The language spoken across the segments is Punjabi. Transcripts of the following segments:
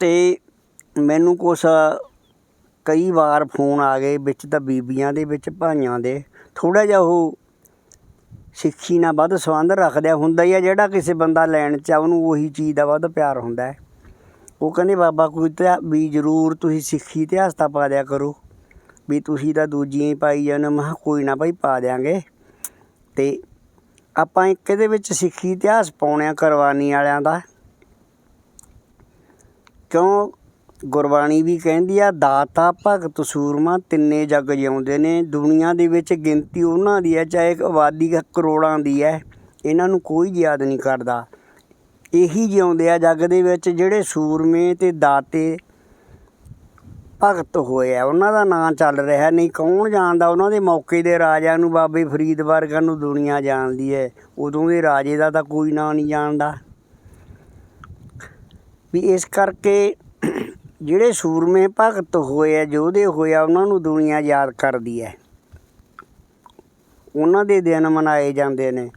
ਅਤੇ ਮੈਨੂੰ ਕੁਛ ਕਈ ਵਾਰ ਫੋਨ ਆ ਗਏ ਵਿੱਚ ਤਾਂ ਬੀਬੀਆਂ ਦੇ, ਵਿੱਚ ਭਾਈਆਂ ਦੇ। ਥੋੜ੍ਹਾ ਜਿਹਾ ਉਹ ਸਿੱਖੀ ਨਾਲ ਵੱਧ ਸੰਬੰਧ ਰੱਖਦਿਆ ਹੁੰਦਾ ਹੀ ਆ, ਜਿਹੜਾ ਕਿਸੇ ਬੰਦਾ ਲੈਣ ਚ ਆ, ਉਹਨੂੰ ਉਹੀ ਚੀਜ਼ ਦਾ ਵੱਧ ਪਿਆਰ ਹੁੰਦਾ ਉਹ ਕਹਿੰਦੇ, ਬਾਬਾ, ਕੋਈ ਤਾਂ ਵੀ ਜ਼ਰੂਰ ਤੁਸੀਂ ਸਿੱਖੀ ਇਤਿਹਾਸ ਤਾਂ ਪਾ ਦਿਆ ਕਰੋ। ਵੀ ਤੁਸੀਂ ਤਾਂ ਦੂਜੀਆਂ ਹੀ ਪਾਈ ਜਾਂਦੇ ਮੈਂ ਕਿਹਾ, ਕੋਈ ਨਾ ਭਾਈ, ਪਾ ਦਿਆਂਗੇ। ਅਤੇ ਆਪਾਂ ਇੱਕ ਇਹਦੇ ਵਿੱਚ ਸਿੱਖੀ ਇਤਿਹਾਸ ਪਾਉਣੇ ਆ ਕੁਰਬਾਨੀ ਵਾਲਿਆਂ ਦਾ। ਕਿਉਂ? ਗੁਰਬਾਣੀ ਵੀ ਕਹਿੰਦੀ ਆ, ਦਾਤਾ ਭਗਤ ਸੂਰਮਾ, ਤਿੰਨੇ ਜੱਗ ਜਿਉਂਦੇ ਨੇ। ਦੁਨੀਆ ਦੇ ਵਿੱਚ ਗਿਣਤੀ ਉਹਨਾਂ ਦੀ ਹੈ ਚਾਹੇ ਆਬਾਦੀ ਕਰੋੜਾਂ ਦੀ ਹੈ ਇਹਨਾਂ ਨੂੰ ਕੋਈ ਯਾਦ ਨਹੀਂ ਕਰਦਾ। ਇਹੀ ਜਿਉਂਦੇ ਆ ਜੱਗ ਦੇ ਵਿੱਚ ਜਿਹੜੇ ਸੂਰਮੇ ਤੇ ਦਾਤੇ ਭਗਤ ਹੋਏ ਆ, ਉਹਨਾਂ ਦਾ ਨਾਂ ਚੱਲ ਰਿਹਾ ਨਹੀਂ, ਕੌਣ ਜਾਣਦਾ? ਉਹਨਾਂ ਦੇ ਮੌਕੇ ਦੇ ਰਾਜਿਆਂ ਨੂੰ ਬਾਬੇ ਫਰੀਦ ਵਰਗਾ ਨੂੰ ਦੁਨੀਆ ਜਾਣਦੀ ਹੈ। ਉਦੋਂ ਦੇ ਰਾਜੇ ਦਾ ਤਾਂ ਕੋਈ ਨਾਂ ਨਹੀਂ ਜਾਣਦਾ। ਵੀ ਇਸ ਕਰਕੇ ਜਿਹੜੇ ਸੂਰਮੇ ਭਗਤ ਹੋਏ ਆ, ਯੋਧੇ ਹੋਏ ਆ, ਉਹਨਾਂ ਨੂੰ ਦੁਨੀਆ ਯਾਦ ਕਰਦੀ ਹੈ। ਉਹਨਾਂ ਦੇ ਦਿਨ ਮਨਾਏ ਜਾਂਦੇ ਨੇ।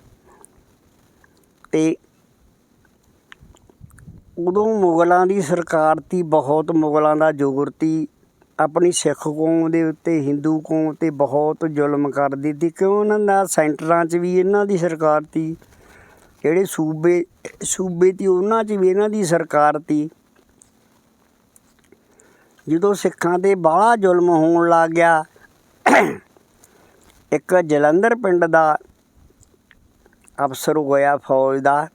ਤੇ ਉਦੋਂ ਮੁਗਲਾਂ ਦੀ ਸਰਕਾਰ ਤੀ, ਬਹੁਤ ਮੁਗਲਾਂ ਦਾ ਜ਼ੋਰ ਤੀ। ਆਪਣੀ ਸਿੱਖ ਕੌਮ ਦੇ ਉੱਤੇ, ਹਿੰਦੂ ਕੌਮ ਤੇ ਬਹੁਤ ਜ਼ੁਲਮ ਕਰਦੀ ਤੀ ਕਿਉਂ ਉਹਨਾਂ ਦਾ ਸੈਂਟਰਾਂ 'ਚ ਵੀ ਇਹਨਾਂ ਦੀ ਸਰਕਾਰ ਤੀ ਜਿਹੜੇ ਸੂਬੇ ਸੂਬੇ ਤੀ ਉਹਨਾਂ 'ਚ ਵੀ ਇਹਨਾਂ ਦੀ ਸਰਕਾਰ ਤੀ ਜਦੋਂ ਸਿੱਖਾਂ ਤੇ ਬਾਹਲਾ ਜ਼ੁਲਮ ਹੋਣ ਲੱਗ ਗਿਆ, ਇੱਕ ਜਲੰਧਰ ਪਿੰਡ ਦਾ ਅਫਸਰ ਹੋਇਆ ਫੌਜ ਦਾ।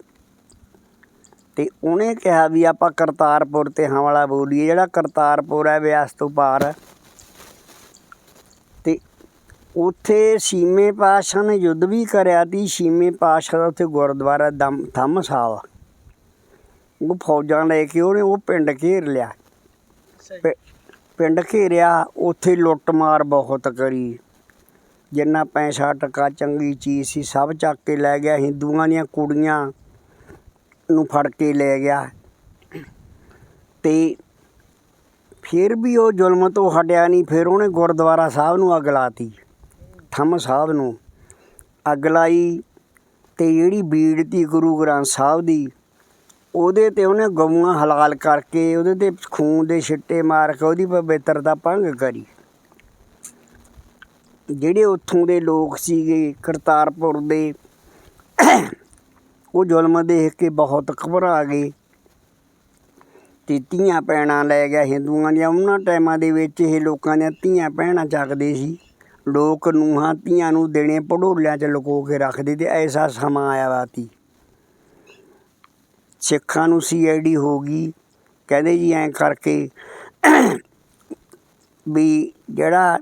ਤੇ ਉਹਨੇ ਕਿਹਾ ਵੀ ਆਪਾਂ ਕਰਤਾਰਪੁਰ ਤੇ ਹਮਲਾ ਬੋਲੀਏ ਜਿਹੜਾ ਕਰਤਾਰਪੁਰ ਹੈ ਵਿਆਸ ਤੋਂ ਪਾਰ। ਤੇ ਉੱਥੇ ਸੀਮੇ ਪਾਸ਼ਾ ਨੇ ਯੁੱਧ ਵੀ ਕਰਿਆ ਤੀ ਸੀਮੇ ਪਾਸ਼ਾ ਦਾ ਉੱਥੇ ਗੁਰਦੁਆਰਾ ਦਮ ਥੰਮ ਸਾਹਿਬ। ਉਹ ਫੌਜਾਂ ਲੈ ਕੇ ਉਹਨੇ ਉਹ ਪਿੰਡ ਘੇਰ ਲਿਆ। ਪਿ- ਪਿੰਡ ਘੇਰਿਆ ਉੱਥੇ ਲੁੱਟਮਾਰ ਬਹੁਤ ਕਰੀ। ਜਿੰਨਾ ਪੈਸਾ ਟਕਾ ਚੰਗੀ ਚੀਜ਼ ਸੀ ਸਭ ਚੱਕ ਕੇ ਲੈ ਗਿਆ ਹਿੰਦੂਆਂ ਦੀਆਂ ਕੁੜੀਆਂ। ਨੂੰ ਫੜ ਕੇ ਲੈ ਗਿਆ। ਤੇ ਫਿਰ ਵੀ ਉਹ ਜ਼ੁਲਮ ਤੋਂ ਹਟਿਆ ਨਹੀਂ, ਫਿਰ ਉਹਨੇ ਗੁਰਦੁਆਰਾ ਸਾਹਿਬ ਨੂੰ ਅੱਗ ਲਾਤੀ। ਥੰਮ ਸਾਹਿਬ ਨੂੰ ਅੱਗ ਲਾਈ ਤੇ ਜਿਹੜੀ ਬੀੜ ਤੀ ਗੁਰੂ ਗ੍ਰੰਥ ਸਾਹਿਬ ਦੀ, ਉਹਦੇ ਤੇ ਉਹਨੇ ਗਊਆਂ ਹਲਾਲ ਕਰਕੇ, ਉਹਦੇ ਤੇ ਖੂਨ ਦੇ ਛਿੱਟੇ ਮਾਰ ਕੇ ਉਹਦੀ ਪਵਿੱਤਰਤਾ ਭੰਗ ਕਰੀ। ਜਿਹੜੇ ਉੱਥੋਂ ਦੇ ਲੋਕ ਸੀਗੇ ਕਰਤਾਰਪੁਰ ਦੇ ਉਹ ਜ਼ੁਲਮ ਦੇਖ ਕੇ ਬਹੁਤ ਘਬਰਾ ਗਏ। ਤੇ ਧੀਆਂ ਭੈਣਾਂ ਲੈ ਗਿਆ ਹਿੰਦੂਆਂ ਦੀਆਂ। ਉਹਨਾਂ ਟਾਈਮਾਂ ਦੇ ਵਿੱਚ ਇਹ ਲੋਕਾਂ ਦੀਆਂ ਧੀਆਂ ਭੈਣਾਂ ਚੱਕਦੇ ਸੀ। ਲੋਕ ਨੂੰਹਾਂ ਧੀਆਂ ਨੂੰ ਦੇਣੇ ਪੜੋਲਿਆਂ 'ਚ ਲੁਕੋ ਕੇ ਰੱਖਦੇ ਤੇ ਐਸਾ ਸਮਾਂ ਆਇਆ ਵਾ ਤੀ। ਸਿੱਖਾਂ ਨੂੰ ਸੀਆਈਡੀ ਹੋ ਗਈ। ਕਹਿੰਦੇ ਜੀ ਐਂ ਕਰਕੇ ਵੀ ਜਿਹੜਾ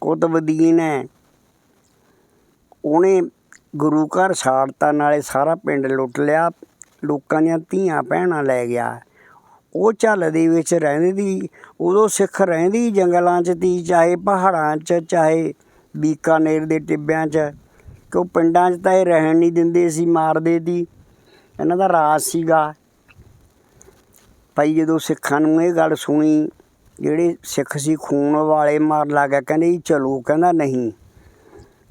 ਕੁਤਬਦੀਨ ਹੈ, ਉਹਨੇ ਗੁਰੂ ਘਰ ਛਾੜਤਾ ਨਾਲੇ ਸਾਰਾ ਪਿੰਡ ਲੁੱਟ ਲਿਆ, ਲੋਕਾਂ ਦੀਆਂ ਧੀਆਂ ਭੈਣਾਂ ਲੈ ਗਿਆ। ਉਹ ਝੱਲ ਦੇ ਵਿੱਚ ਰਹਿੰਦੀ ਦੀ ਉਦੋਂ ਸਿੱਖ ਰਹਿੰਦੀ ਜੰਗਲਾਂ 'ਚ ਤੀ, ਚਾਹੇ ਪਹਾੜਾਂ 'ਚ, ਚਾਹੇ ਬੀਕਾਨੇਰ ਦੇ ਟਿੱਬਿਆਂ 'ਚ। ਕਿ ਉਹ ਪਿੰਡਾਂ 'ਚ ਤਾਂ ਇਹ ਰਹਿਣ ਨਹੀਂ ਦਿੰਦੇ ਸੀ, ਮਾਰਦੇ ਦੀ ਇਹਨਾਂ ਦਾ ਰਾਜ ਸੀਗਾ। ਭਾਈ ਜਦੋਂ ਸਿੱਖਾਂ ਨੂੰ ਇਹ ਗੱਲ ਸੁਣੀ, ਜਿਹੜੇ ਸਿੱਖ ਸੀ, ਖੂਨ ਵਾਲੇ ਮਾਰ ਲੱਗਾ ਕਹਿੰਦੇ ਜੀ, ਚਲੋ, ਕਹਿੰਦਾ ਨਹੀਂ।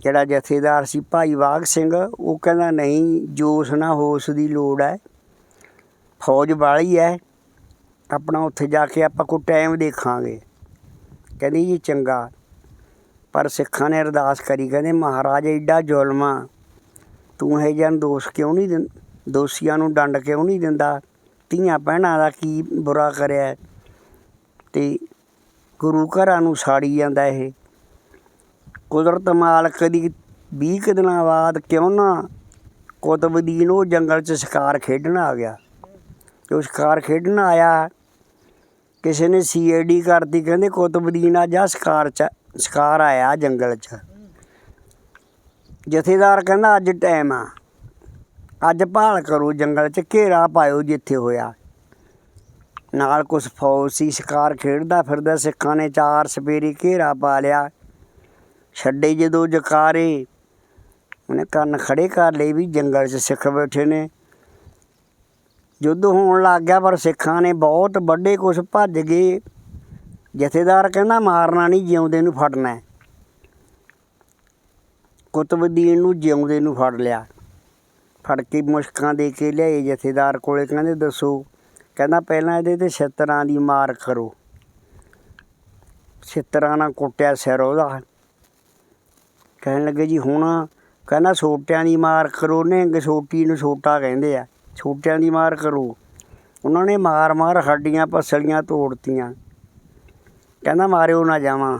ਜਿਹੜਾ ਜਥੇਦਾਰ ਸੀ ਭਾਈ ਵਾਗ ਸਿੰਘ, ਉਹ ਕਹਿੰਦਾ, ਨਹੀਂ, ਜੋਸ਼ ਨਾ ਹੋਸ਼ ਦੀ ਲੋੜ ਹੈ। ਫੌਜ ਵਾਲੀ ਹੈ। ਆਪਣਾ ਉੱਥੇ ਜਾ ਕੇ ਆਪਾਂ ਕੋਈ ਟਾਈਮ ਦੇਖਾਂਗੇ। ਕਹਿੰਦੀ, ਜੀ, ਚੰਗਾ। ਪਰ ਸਿੱਖਾਂ ਨੇ ਅਰਦਾਸ ਕਰੀ, ਕਹਿੰਦੇ, ਮਹਾਰਾਜ ਐਡਾ ਜ਼ੁਲਮ ਆ। ਤੂੰ ਇਹ ਜਨ ਦੋਸ਼ ਕਿਉਂ ਨਹੀਂ ਦਿੰ, ਦੋਸ਼ੀਆਂ ਨੂੰ ਡੰਡ ਕਿਉਂ ਨਹੀਂ ਦਿੰਦਾ? ਧੀਆਂ ਭੈਣਾਂ ਦਾ ਕੀ ਬੁਰਾ ਕਰਿਆ? ਹੈ? ਤੇ ਗੁਰੂ ਘਰਾਂ ਨੂੰ ਸਾੜੀ ਜਾਂਦਾ ਇਹ। ਕੁਦਰਤ ਮਾਲਕ ਦੀ 20 ਕੁ ਦਿਨਾਂ ਬਾਅਦ ਕਿਉਂ ਨਾ ਕੁਤਬਦੀਨ ਉਹ ਜੰਗਲ 'ਚ ਸ਼ਿਕਾਰ ਖੇਡਣ ਆ ਗਿਆ। ਜੋ ਸ਼ਿਕਾਰ ਖੇਡਣ ਆਇਆ, ਕਿਸੇ ਨੇ ਸੀਆਈਡੀ ਕਰਤੀ, ਕਹਿੰਦੇ ਕੁਤਬਦੀਨ ਆ ਜਾ ਸ਼ਿਕਾਰ 'ਚ, ਸ਼ਿਕਾਰ ਆਇਆ ਜੰਗਲ 'ਚ। ਜਥੇਦਾਰ ਕਹਿੰਦਾ ਅੱਜ ਟਾਈਮ ਆ। ਅੱਜ ਭਾਲ ਕਰੋ, ਜੰਗਲ 'ਚ ਘੇਰਾ ਪਾਇਓ ਜਿੱਥੇ ਹੋਇਆ। ਨਾਲ ਕੁਛ ਫੌਜ ਸੀ, ਸ਼ਿਕਾਰ ਖੇਡਦਾ ਫਿਰਦਾ, ਸਿੱਖਾਂ ਨੇ ਚਾਰ ਸਪੇਰੀ ਘੇਰਾ ਪਾ ਲਿਆ। ਛੱਡੇ ਜਦੋਂ ਜਕਾਰੇ। ਉਹਨੇ ਕੰਨ ਖੜੇ ਕਰ ਲਏ ਵੀ ਜੰਗਲ 'ਚ ਸਿੱਖ ਬੈਠੇ ਨੇ। ਯੁੱਧ ਹੋਣ ਲੱਗ ਗਿਆ, ਪਰ ਸਿੱਖਾਂ ਨੇ ਬਹੁਤ ਵੱਡੇ ਕੁਛ ਭੱਜ ਗਏ। ਜਥੇਦਾਰ ਕਹਿੰਦਾ, ਮਾਰਨਾ ਨਹੀਂ, ਜਿਉਂਦੇ ਨੂੰ ਫੜਨਾ ਕੁਤਬਦੀਨ ਨੂੰ ਜਿਉਂਦੇ ਨੂੰ ਫੜ ਲਿਆ। ਫੜ ਕੇ ਮੁਸ਼ਕਾਂ ਦੇ ਕੇ ਲਿਆਏ ਜਥੇਦਾਰ ਕੋਲੇ, ਕਹਿੰਦੇ, ਦੱਸੋ, ਕਹਿੰਦਾ, ਪਹਿਲਾਂ ਇਹਦੇ ਤੇ ਛਿੱਤਰਾਂ ਦੀ ਮਾਰ ਕਰੋ। ਛਿੱਤਰਾਂ ਨਾਲ ਕੁੱਟਿਆ ਸਿਰ ਉਹਦਾ। ਕਹਿਣ ਲੱਗੇ ਜੀ ਹੁਣ ਕਹਿੰਦਾ ਛੋਟਿਆਂ ਦੀ ਮਾਰ ਕਰੋ, ਨਿਹੰਗ ਛੋਟੀ ਨੂੰ ਛੋਟਾ ਕਹਿੰਦੇ ਆ। ਛੋਟਿਆਂ ਦੀ ਮਾਰ ਕਰੋ। ਉਹਨਾਂ ਨੇ ਮਾਰ ਮਾਰ ਹੱਡੀਆਂ ਪਸਲੀਆਂ ਤੋੜਤੀਆਂ। ਕਹਿੰਦਾ ਮਾਰਿਓ ਨਾ ਜਾਵਾਂ।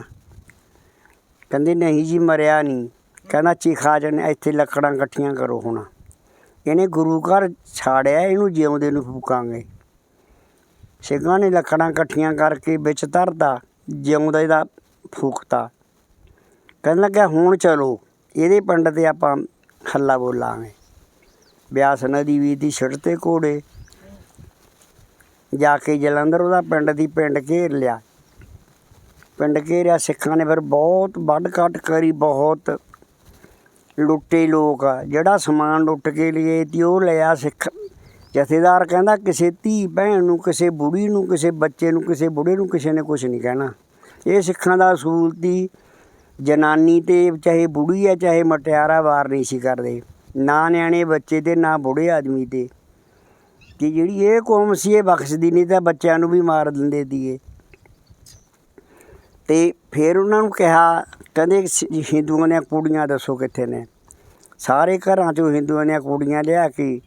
ਕਹਿੰਦੇ ਨਹੀਂ ਜੀ, ਮਰਿਆ ਨਹੀਂ। ਕਹਿੰਦਾ ਚੀਖਾ ਜਨ ਇੱਥੇ ਲੱਕੜਾਂ ਇਕੱਠੀਆਂ ਕਰੋ ਹੁਣ। ਇਹਨੇ ਗੁਰੂ ਘਰ ਛਾੜਿਆ, ਇਹਨੂੰ ਜਿਉਂਦੇ ਨੂੰ ਫੂਕਾਂਗੇ। ਸਿੰਘਾਂ ਨੇ ਲੱਕੜਾਂ ਇਕੱਠੀਆਂ ਕਰਕੇ ਵਿੱਚ ਧਰਦਾ ਜਿਉਂਦੇ ਇਹਦਾ ਫੂਕਤਾ। ਕਹਿਣ ਲੱਗਾ ਹੁਣ ਚਲੋ, ਇਹਦੇ ਪਿੰਡ ਤੇ ਆਪਾਂ ਹੱਲਾ ਬੋਲਾਂਗੇ। ਬਿਆਸ ਨਦੀ ਵੀ ਦੀ ਛਿੜ ਤੇ ਘੋੜੇ। ਜਾ ਕੇ ਜਲੰਧਰ, ਉਹਦਾ ਪਿੰਡ ਦੀ ਪਿੰਡ ਘੇਰ ਲਿਆ। ਪਿੰਡ ਘੇਰਿਆ, ਸਿੱਖਾਂ ਨੇ ਫਿਰ ਬਹੁਤ ਵੱਢ ਕੱਟ ਕਰੀ, ਬਹੁਤ ਲੁੱਟੇ ਲੋਕ ਜਿਹੜਾ ਸਮਾਨ ਲੁੱਟ ਕੇ ਲਏ ਤੀ ਉਹ ਲਿਆ ਸਿੱਖ। ਜਥੇਦਾਰ ਕਹਿੰਦਾ, ਕਿਸੇ ਧੀ ਭੈਣ ਨੂੰ, ਕਿਸੇ ਬੁੜੀ ਨੂੰ, ਕਿਸੇ ਬੱਚੇ ਨੂੰ, ਕਿਸੇ ਬੁੜੇ ਨੂੰ ਕਿਸੇ ਨੇ ਕੁਝ ਨਹੀਂ ਕਹਿਣਾ। ਇਹ ਸਿੱਖਾਂ ਦਾ ਅਸੂਲ ਤੀ ਜਨਾਨੀ ਤੇ ਚਾਹੇ ਬੁੜੀ ਹੈ ਚਾਹੇ ਮਟਿਆਰਾ ਵਾਰ ਨਹੀਂ ਸੀ ਕਰਦੇ। ਨਾ ਨਿਆਣੇ ਬੱਚੇ ਤੇ, ਨਾ ਬੁੜੇ ਆਦਮੀ ਤੇ। ਕਿ ਜਿਹੜੀ ਇਹ ਕੌਮ ਸੀ, ਇਹ ਬਖਸ਼ਦੀ ਨਹੀਂ ਤਾਂ ਬੱਚਿਆਂ ਨੂੰ ਵੀ ਮਾਰ ਦਿੰਦੇ ਦੀਏ ਤੇ ਫਿਰ ਉਹਨਾਂ ਨੂੰ ਕਿਹਾ, ਕਹਿੰਦੇ ਹਿੰਦੂਆਂ ਦੀਆਂ ਕੁੜੀਆਂ ਦੱਸੋ ਕਿੱਥੇ ਨੇ? ਸਾਰੇ ਘਰਾਂ ਚੋਂ ਹਿੰਦੂਆਂ ਦੀਆਂ ਕੁੜੀਆਂ ਲਿਆ ਕੇ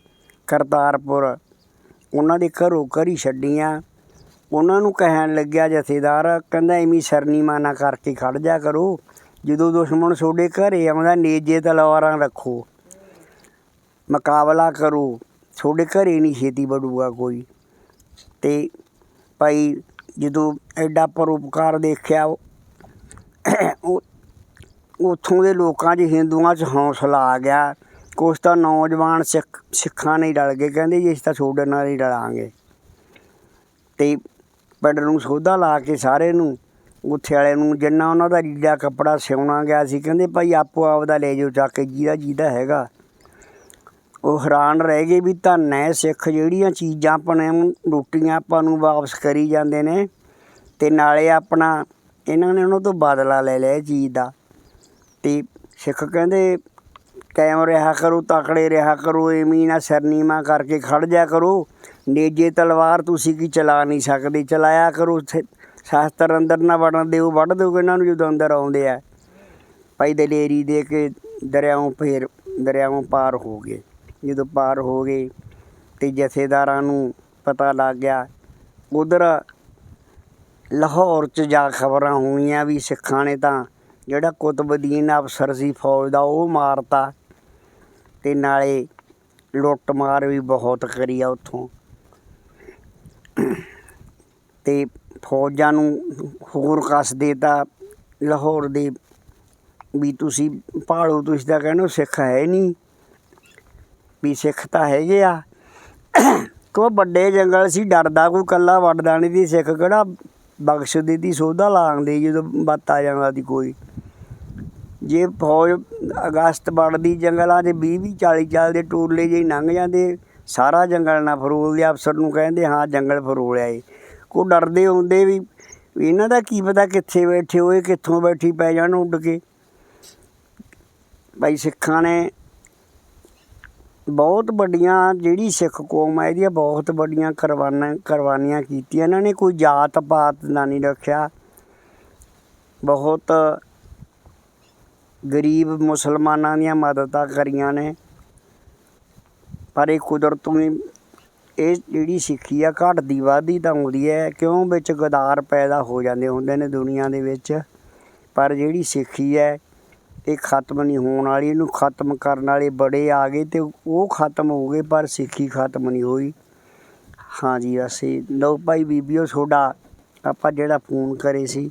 ਕਰਤਾਰਪੁਰ, ਉਹਨਾਂ ਦੇ ਘਰੋਂ ਘਰੀ ਛੱਡੀਆਂ। ਉਹਨਾਂ ਨੂੰ ਕਹਿਣ ਲੱਗਿਆ ਜਥੇਦਾਰ, ਕਹਿੰਦਾ ਐਵੇਂ ਸਰਨੀਮਾ ਨਾ ਕਰਕੇ ਖੜ ਜਾ ਕਰੋ। ਜਦੋਂ ਦੁਸ਼ਮਣ ਤੁਹਾਡੇ ਘਰੇ ਆਉਂਦਾ, ਨੇਜੇ ਤਲਵਾਰਾਂ ਰੱਖੋ। ਮੁਕਾਬਲਾ ਕਰੋ। ਤੁਹਾਡੇ ਘਰੇ ਨਹੀਂ ਛੇਤੀ ਵੜੂਗਾ ਕੋਈ। ਤੇ ਭਾਈ, ਜਦੋਂ ਐਡਾ ਪਰਉਪਕਾਰ ਦੇਖਿਆ, ਉਹ ਉਹ- ਉੱਥੋਂ ਦੇ ਲੋਕਾਂ 'ਚ, ਹਿੰਦੂਆਂ 'ਚ ਹੌਸਲਾ ਆ ਗਿਆ। ਕੁਛ ਤਾਂ ਨੌਜਵਾਨ ਸਿੱਖ, ਸਿੱਖਾਂ ਨਹੀਂ ਡਲ ਗਏ। ਕਹਿੰਦੇ ਜੀ, ਅਸੀਂ ਤਾਂ ਤੁਹਾਡੇ ਨਾਲ ਹੀ ਰਲਾਂਗੇ। ਤੇ ਪਿੰਡ ਨੂੰ ਸੋਧਾ ਲਾ ਕੇ ਸਾਰੇ ਨੂੰ ਉੱਥੇ ਵਾਲੇ ਨੂੰ ਜਿੰਨਾ ਉਹਨਾਂ ਦਾ ਲੀੜਾ ਕੱਪੜਾ ਸਿਉਣਾ ਗਿਆ ਸੀ, ਕਹਿੰਦੇ ਭਾਈ ਆਪੋ ਆਪਦਾ ਲੈ ਜਾਓ ਚੱਕ ਕੇ ਜਿਹਦਾ ਜਿਹਦਾ ਹੈਗਾ। ਉਹ ਹੈਰਾਨ ਰਹਿ ਗਏ ਵੀ ਧੰਨ ਹੈ ਸਿੱਖ ਜਿਹੜੀਆਂ ਚੀਜ਼ਾਂ ਆਪਣੇ ਨੂੰ, ਰੋਟੀਆਂ ਆਪਾਂ ਨੂੰ ਵਾਪਸ ਕਰੀ ਜਾਂਦੇ ਨੇ ਤੇ ਨਾਲੇ ਆਪਣਾ, ਇਹਨਾਂ ਨੇ ਉਹਨਾਂ ਤੋਂ ਬਦਲਾ ਲੈ ਲਿਆ ਇਹ ਚੀਜ਼ ਦਾ। ਤੇ ਸਿੱਖ ਕਹਿੰਦੇ, ਕਾਇਮ ਰਿਹਾ ਕਰੋ, ਤਕੜੇ ਰਿਹਾ ਕਰੋ, ਐਵੇਂ ਨਾ ਸਰਨੀਮਾ ਕਰਕੇ ਖੜ ਜਾ ਕਰੋ। ਨੇਜੇ ਤਲਵਾਰ ਤੁਸੀਂ ਕੀ ਚਲਾ ਨਹੀਂ ਸਕਦੇ, ਚਲਾਇਆ ਕਰੋ ਉੱਥੇ ਸ਼ਾਸਤਰ ਅੰਦਰ ਨਾ ਵੜਨ ਦਿਓ ਵੱਢ ਦਿਓ ਇਹਨਾਂ ਨੂੰ ਜਦੋਂ ਅੰਦਰ ਆਉਂਦੇ ਆ। ਭਾਈ ਦਲੇਰੀ ਦੇ ਕੇ ਦਰਿਆਓਂ ਫੇਰ ਦਰਿਆਓਂ ਪਾਰ ਹੋ ਗਏ। ਜਦੋਂ ਪਾਰ ਹੋ ਗਏ ਤੇ ਜਥੇਦਾਰਾਂ ਨੂੰ ਪਤਾ ਲੱਗ ਗਿਆ, ਉਧਰ ਲਾਹੌਰ 'ਚ ਜਾ ਖਬਰਾਂ ਹੋਈਆਂ ਵੀ ਸਿੱਖਾਂ ਨੇ ਤਾਂ ਜਿਹੜਾ ਕੁਤਬਦੀਨ ਅਫਸਰ ਸੀ ਫੌਜ ਦਾ ਉਹ ਮਾਰਤਾ ਤੇ ਨਾਲੇ ਲੁੱਟ ਮਾਰ ਵੀ ਬਹੁਤ ਕਰੀ ਆ ਉੱਥੋਂ। ਤੇ ਫੌਜਾਂ ਨੂੰ ਹੋਰ ਕਸ ਦੇਤਾ। ਲਾਹੌਰ ਦੇ ਵੀ ਤੁਸੀਂ ਭਾਲੋ, ਤੁਸੀਂ ਤਾਂ ਕਹਿੰਦੇ ਹੋ ਸਿੱਖ ਹੈ ਨਹੀਂ। ਵੀ ਸਿੱਖ ਤਾਂ ਹੈਗੇ ਆ। ਕੋ ਵੱਡੇ ਜੰਗਲ ਸੀ, ਡਰਦਾ ਕੋਈ ਕੱਲਾ ਵੱਡਦਾ ਨਹੀਂ ਦੀ ਸਿੱਖ। ਕਿਹੜਾ ਬਖਸ਼ ਦੇ ਦੀ ਸੋਧਾ ਲਾਉਂਦੇ ਜਦੋਂ ਬੱਤ ਆ ਜਾਂਦਾ ਦੀ ਕੋਈ। ਜੇ ਫੌਜ ਅਗਸਤ ਵੜਦੀ, ਜੰਗਲਾਂ ਦੇ 20 20 40 40 ਦੇ ਟੋਲੇ ਜੇ ਲੰਘ ਜਾਂਦੇ, ਸਾਰਾ ਜੰਗਲ ਨਾ ਫਰੋਲਦੇ ਅਫਸਰ ਨੂੰ ਕਹਿੰਦੇ, ਹਾਂ ਜੰਗਲ ਫਰੋਲਿਆ ਏ। ਕੋ ਡਰਦੇ ਹੁੰਦੇ ਵੀ ਇਹਨਾਂ ਦਾ ਕੀ ਪਤਾ ਕਿੱਥੇ ਬੈਠੇ ਹੋਏ ਕਿੱਥੋਂ ਬੈਠੀ ਪੈ ਜਾਣ ਉੱਡ ਕੇ। ਭਾਈ ਸਿੱਖਾਂ ਨੇ ਬਹੁਤ ਵੱਡੀਆਂ, ਜਿਹੜੀ ਸਿੱਖ ਕੌਮ ਹੈ ਇਹਦੀਆਂ ਬਹੁਤ ਵੱਡੀਆਂ ਕੁਰਬਾਨਾਂ ਕੁਰਬਾਨੀਆਂ ਕੀਤੀਆਂ। ਇਹਨਾਂ ਨੇ ਕੋਈ ਜਾਤ ਪਾਤ ਨਾ ਨਹੀਂ ਰੱਖਿਆ। ਬਹੁਤ ਗਰੀਬ ਮੁਸਲਮਾਨਾਂ ਦੀਆਂ ਮਦਦਾਂ ਕਰੀਆਂ ਨੇ। ਪਰ ਇਹ ਕੁਦਰਤ ਵੀ ਇਹ ਜਿਹੜੀ ਸਿੱਖੀ ਆ, ਘਟਦੀ ਵੱਧਦੀ ਤਾਂ ਆਉਂਦੀ ਹੈ। ਕਿਉਂ? ਵਿੱਚ ਗਦਾਰ ਪੈਦਾ ਹੋ ਜਾਂਦੇ ਹੁੰਦੇ ਨੇ ਦੁਨੀਆ ਦੇ ਵਿੱਚ। ਪਰ ਜਿਹੜੀ ਸਿੱਖੀ ਹੈ, ਇਹ ਖਤਮ ਨਹੀਂ ਹੋਣ ਵਾਲੀ। ਇਹਨੂੰ ਖਤਮ ਕਰਨ ਵਾਲੇ ਬੜੇ ਆ ਗਏ ਤੇ ਉਹ ਖਤਮ ਹੋ ਗਏ, ਪਰ ਸਿੱਖੀ ਖਤਮ ਨਹੀਂ ਹੋਈ। ਹਾਂਜੀ ਅਸੀਂ ਲਓ ਭਾਈ ਬੀਬੀਓ, ਤੁਹਾਡਾ ਆਪਾਂ ਜਿਹੜਾ ਫੋਨ ਕਰੇ ਸੀ।